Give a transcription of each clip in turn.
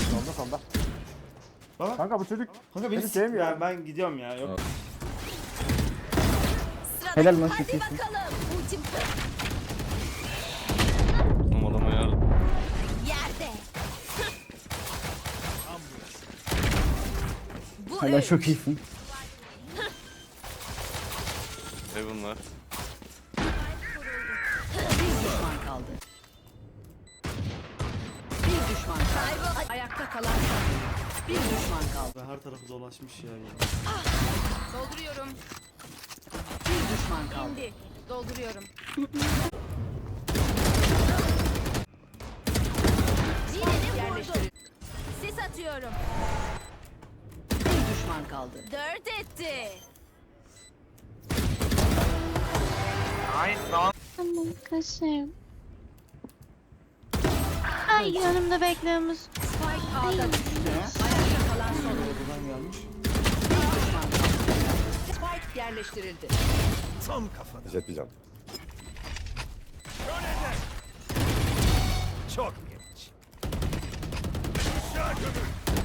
Sonda sonda. Baba. Kanka bu çocuk Kanka beni Beni sevmiyor. sevmiyor. Ben, ben gidiyorum ya. Yok. Sıradaki Helal lan Hadi şükür. bakalım. Ultim Amalama yardım. yerde. Bu Hala üç. çok iyisin. Ne bunlar? Düşman kaldı. Ayakta kalan. Bir düşman kaldı. Her tarafı dolaşmış ya. Dolduruyorum. Bir düşman kaldı. İndi. Dolduruyorum. Birini vurdum. Yerleştirin. Sis atıyorum. Bir düşman kaldı. Dört etti. Tamam kaşım. Ay yanımda bekliyormuş. Spike A'da düştü. Ayakta kalan son. Buradan gelmiş. Bir düşman kaldı. Yerleştirildi.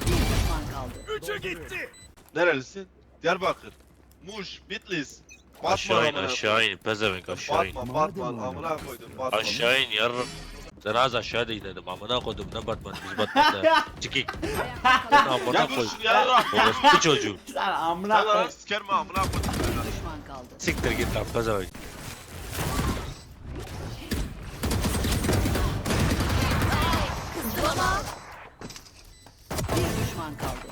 Bir düşman kaldı. Nerelisin? Diyarbakır. Muş, Bitlis. Batman Aşağı in amına aşağı in. Pezevenk aşağı in. Batman, Batman, amına koydum Batman. Aşağı in yarrım. Sen az aşağı değil dedim. Amına koydum ne Batman biz Batman'da. Kalan son. Amına Ya koy. dur ya. Orospu çocuğu. Sen amına Sen koy. lan sikerim amına. Bir düşman kaldı. Siktir git lan pezevenk. Bir düşman kaldı.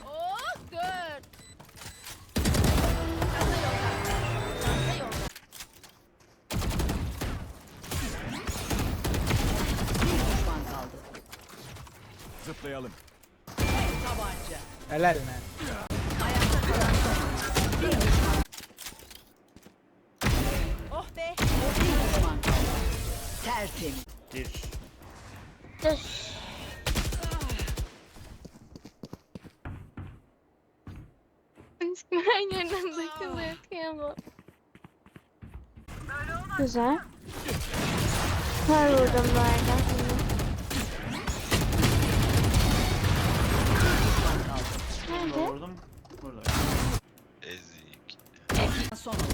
Zıplayalım. Tabanca. Helal mi? Ayakta kalan son. Bir düşman. Oh be. Bir düşman kaldı. Tertemiz. Gir. Dur. Aşkım her yerden takılıyor kıyamam. Güzel. Var vurdum bu arada. Son oyuncu.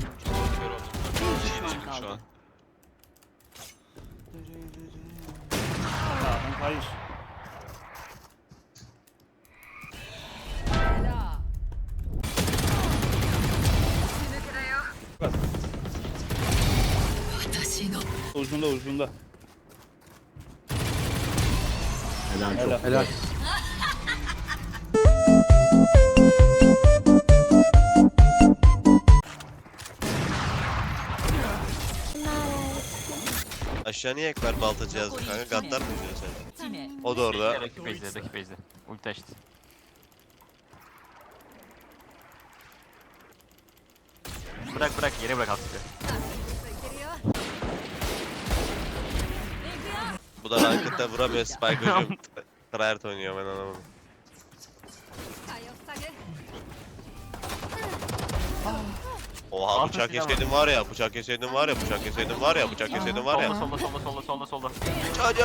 Kör oldum. Bir düşman çıktım şu an. kaldı. Tamam, hayır. Bela. Ucunda ucunda. Helal Helal. çok. Helal. Aşağı niye ekber baltacı yazdın kanka? Gaddar mı diyorsun sen? O da orada. Rakip base'de, rakip base'de. Ulti açtı. Bırak bırak, yere bırak artık. Bu da rankette vuramıyor Spike hocam. Tryhard oynuyor ben anlamadım. Oha bıçak yeseydin var ya, bıçak yeseydin var ya, bıçak yeseydin var ya, bıçak yeseydin var ya. Solda, solda, solda, solda, solda, solda. Hadi.